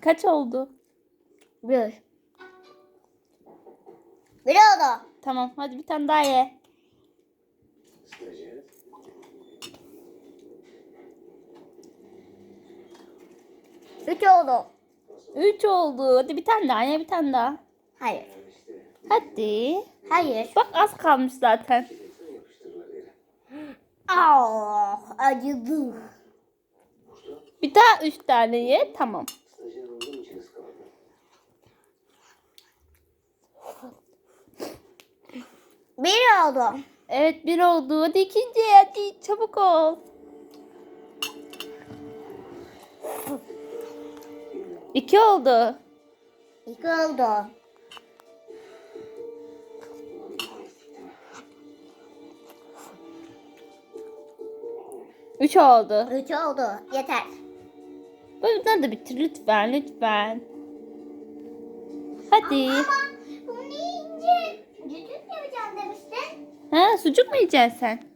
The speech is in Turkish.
Kaç oldu? Bir. Bir oldu. Tamam hadi bir tane daha ye. Üç oldu. Üç oldu. Hadi bir tane daha ye bir tane daha. Hayır. Hadi. Hayır. Bak az kalmış zaten. Ah, acıdı. Bir daha üç tane ye. Tamam. Bir oldu. Evet bir oldu. Hadi ikinci. Hadi çabuk ol. İki oldu. İki oldu. Üç oldu. Üç oldu. Yeter. Bunları da bitir lütfen lütfen. Hadi. bunu yiyince cücük yapacağım demiştin. Ha sucuk mu yiyeceksin sen?